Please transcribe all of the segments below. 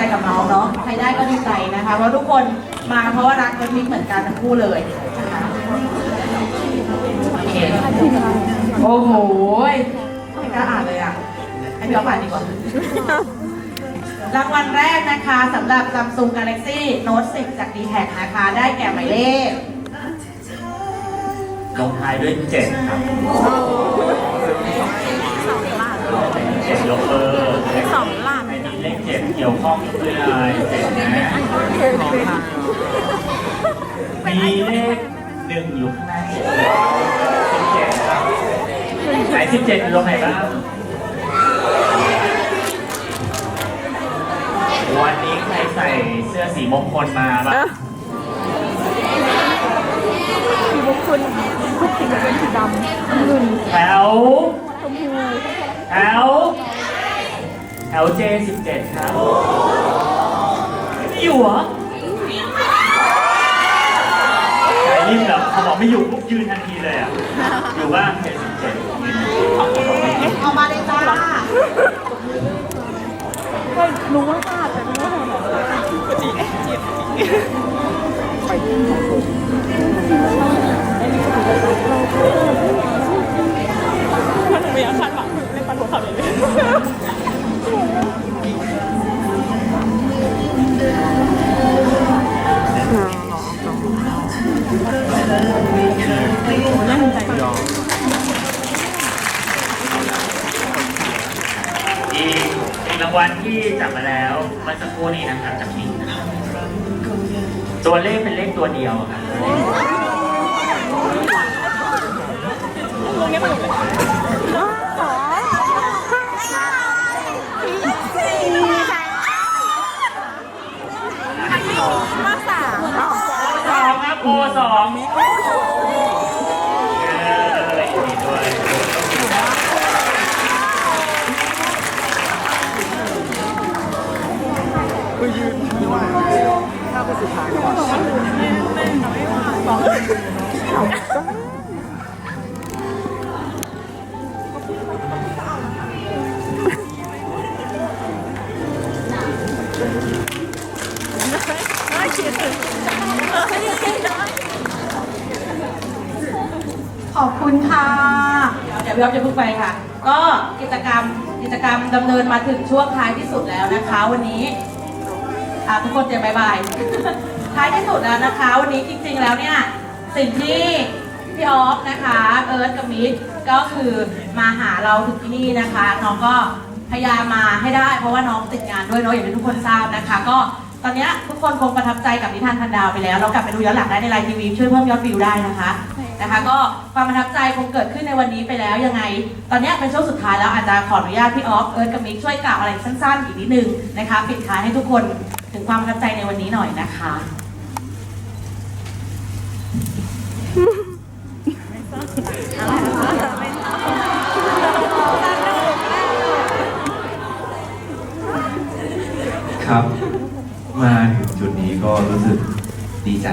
ใจกับน้องเนาะใครได้ก็ดีใจนะคะเพราะทุกคนมาเพราะว่ารักกันมิกเหมือนกันทั้งคู่เลยนะคะโอเคโอ้โหไม่กล้าอ่านเลยอะให้พี่อ๊อฟอ่านดีกว่ารางวัลแรกนะคะสำหรับ Samsung Galaxy Note 10 จาก d t แทนะคะ ได้แก่หมายเลขลงท้ายด้วยเจ็ดครับเจ็ดยกเบอ กี่ยวข้องด้วยอะไรเจ็ดนะมีเลขหนึ่งอยู่ข้างหน้าสิบเจ็ดครับไหนสิบเจ็ดอยู่ตรงไหนบ้างวันนี้ใครใส่เสื้อสีมงคลมาบ้างสีบุคลทุกสิ่งเป็นสีดำเงินแถวแถว แถว J17 ครับไม่อยู่เหรอใครรีบเหรอเขาบอกไม่อยู่ปุ๊บยืนทันทีเลยอะ อยู่บ้าง J17 ออกมาเลยจ้าก็รู้ว่าทราบแต่ไม่รู้ว่าทำอะไรมันไม่อยากคาดหวังในปันหัวเขาเลย น่าสนใจอีกอีกรางวัลที่จับมาแล้วเมื่อสักครู่นี้นะครับจากนี้นะครับตัวเลขเป็นเลขตัวเดียวครับ ขอบคุณค่ะ เดี๋ยวพี่อ๊อฟจะพูดไปค่ะ ก็กิจกรรมกิจกรรมดำเนินมาถึงช่วงท้ายที่สุดแล้วนะคะ วันนี้อะทุกคนเตรียมบายบาย ท้ายที่สุดแล้วนะคะ วันนี้จริงๆแล้วเนี่ยสิ่งที่พี่ออฟนะคะ เอิร์ธกับมิก ก็คือมาหาเราถึงที่นี่นะคะ น้องก็พยายามมาให้ได้ เพราะว่าน้องติดงานด้วยเนาะอย่างที่ทุกคนทราบนะคะ ก็ตอนนี้ทุกคนคงประทับใจกับนิทานพันดาวไปแล้ว เรากลับไปดูย้อนหลังได้ในไลน์ทีวีช่วยเพิ่มยอดวิวได้นะคะนะคะ ก็ความประทับใจคงเกิดขึ้นในวันนี้ไปแล้วยังไง ตอนนี้เป็นช่วงสุดท้ายแล้วอาจจะขออนุญาตพี่ออฟเอิร์ธกับมิกช่วยกล่าวอะไรสั้นๆอีกนิดนึงนะคะ ปิดท้ายให้ทุกคนถึงความประทับใจในวันนี้หน่อยนะคะ ครับ มาถึงจุดนี้ก็รู้สึก ดีใจ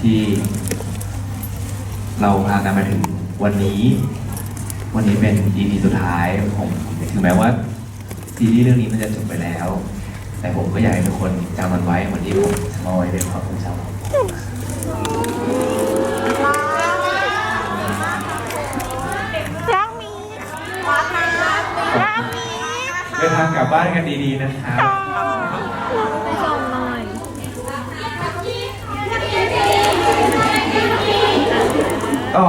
ที่เราพากันมาถึงวันนี้ วันนี้เป็น EP สุดท้ายผมถึงแม้ว่าซีรีส์เรื่องนี้มันจะจบไปแล้ว แต่ผมก็อยากให้ทุกคนจำมันไว้เหมือนที่ผมจำเอาไว้เป็นความทรงจำรักมีรักมีเดินทางกลับบ้านกันดีๆนะครับ ไปส่งหน่อย ก็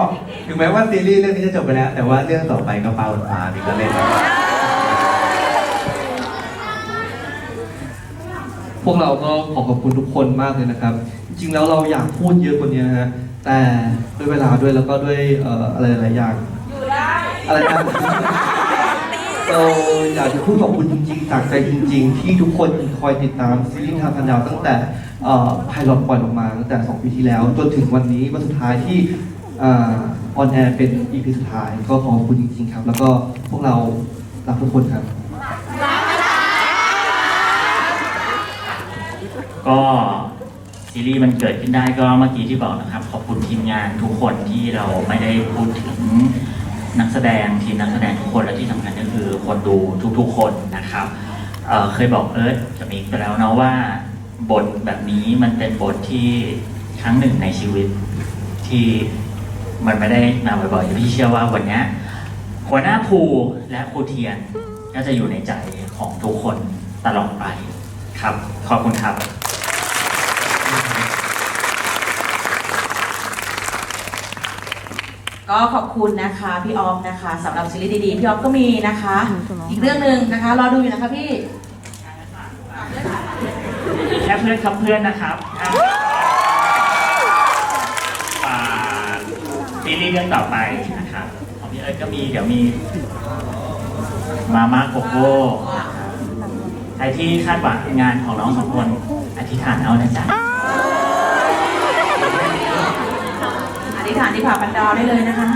ถึงแม้ว่าซีรีส์เรื่องนี้จะจบไปแล้ว แต่ว่าเรื่องต่อไปก็ฟ้าบนฟ้ามีก็เล่นนะครับพวกเราก็ขอขอบคุณทุกคนมากเลยนะครับ จริงๆแล้วเราอยากพูดเยอะกว่านี้นะฮะแต่ด้วยเวลาด้วยแล้วก็ด้วยเอ่ออะไรหลายอย่างอะไรนะเราอยากจะพูดขอบคุณจริงๆจากใจจริง ๆ ที่ทุกคนคอยติดตามซีรีส์ทางพันดาวตั้งแต่ไพลอตปล่อยออกมาตั้งแต่ 2 ปีที่แล้ว จนถึงวันนี้วันสุดท้ายที่ ออนแอร์เป็น EP สุดท้าย ก็ขอขอบคุณจริงๆครับ แล้วก็พวกเรารักทุกคนครับ ก็ซีรีส์มันเกิดขึ้นได้ก็เมื่อกี้ที่บอกนะครับ ขอบคุณทีมงานทุกคนที่เราไม่ได้พูดถึงนักแสดงทีมนักแสดงทุกคนและที่สำคัญก็คือคนดูทุกๆคนนะครับเเคยบอกเอิร์ธกับมิกไปแล้วเนาะว่าบทแบบนี้มันเป็นบทที่ครั้งหนึ่งในชีวิตที่ มันไม่ได้มาบ่อยๆพี่เชื่อว่าวันเนี้ยหัวหน้าภูและครูเทียนก็จะอยู่ในใจของทุกคนตลอดไปครับ ขอบคุณครับก็ขอบคุณนะคะพี่ออฟนะคะสำหรับซีรีส์ดีๆพี่ออฟก็มีนะคะ อีกเรื่องหนึ่งนะคะรอดูอยู่นะคะพี่แค่เพื่อนครับเพื่อนนะครับอ่า ซีรีส์เรื่องต่อไปนะครับของพี่เอิร์ธก็มีเดี๋ยวมีมาม่าโกโก้ใครที่คาดหวังงานของน้องสองคนอธิษฐานเอานะจ๊ะอธิษฐานที่ผ่าปันดาวได้เลยนะคะ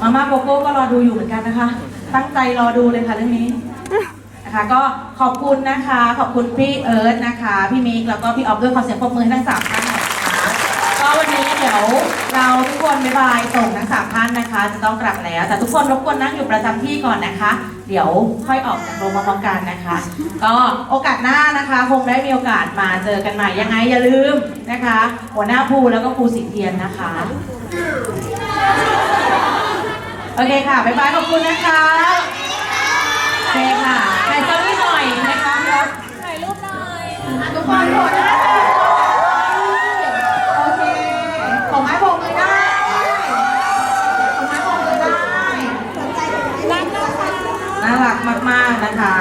มาม่าโกโก้ก็รอดูอยู่เหมือนกันนะคะ ตั้งใจรอดูเลยค่ะเรื่องนี้นะคะก็ขอบคุณนะคะ ขอบคุณพี่เอิร์ธนะคะ พี่มิกแล้วก็พี่ออฟด้วยขอเสียงปรบมือให้ทั้งสามท่านหน่อยนะคะก็วันนี้ เดี๋ยวเราทุกคนบ๊ายบายส่งทั้งสามท่านนะคะ จะต้องกลับแล้ว แต่ทุกคนรบกวนนั่งอยู่ประจำที่ก่อนนะคะ เดี๋ยวค่อยออกจากโรงพยาบาลกันนะคะ ก็โอกาสหน้านะคะคงได้มีโอกาสมาเจอกันใหม่ยังไงอย่าลืมนะคะ หัวหน้าภูแล้วก็ครูสิงเทียนนะคะ โอเคค่ะบ๊ายบายขอบคุณนะคะโอเคค่ะถ่ายเซลฟี่หน่อยนะคะครับถ่ายรูปหน่อยทุกคนโหดนะโอเคของไม้โบกมือได้ของไม้โบกมือได้น่ารัก มาก ๆนะคะ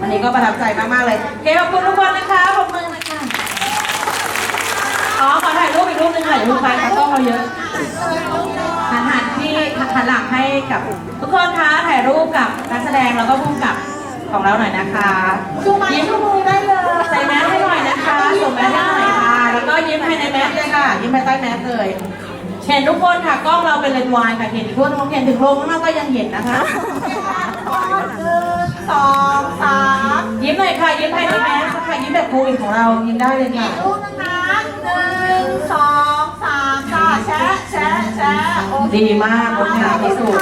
วันนี้ก็ประทับใจมาก ๆ เลยโอเคขอบคุณทุกคนนะคะขอบคุณนะคะอ๋อขอถ่ายรูปอีกรูปหนึงค่ะอย่าเพิ่งไปตากล้องเราเยอะหันหันที่หันหลังให้กับทุกคนคะถ่ายรูปกับนักแสดงแล้วก็ผู้กำกับของเราหน่อยนะคะยิ้มมือได้เลยใส่แมสให้หน่อยนะคะสวมแมสให้หน่อยค่ะแล้วก็ยิ้มภายในแมสเลยค่ะยิ้มภายใต้แมสเลย เห็นทุกคนค่ะกล้องเราเป็นเลนส์วายค่ะเห็นทั่วทั้งเห็นถึงโรงข้างนอกก็ยังเห็นนะคะสองสามยิ้มหน่อยค่ะยิ้มภายในแมสค่ะยิ้มแบบโควิดของเรายิ้มได้เลยค่ะรูปนะคะหนึ่งสองสามค่ะแชะแชะแชะโอเคดีมากงดงามที่สุด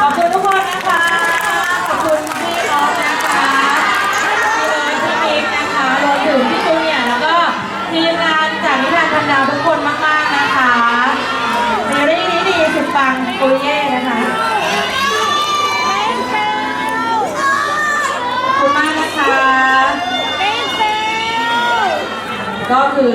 ขอบคุณทุกคนนะคะ ขอบคุณพี่น้องนะคะพี่เลยพี่มิกนะคะรวมถึงพี่จูเนี่ยร์แล้วก็ทีมงานจากนิทานพันดาวทุกคนมากๆนะคะซีรีส์นี้ดีสุด ปังปุยเย่นะคะขอบคุณมากนะคะ ก็คือ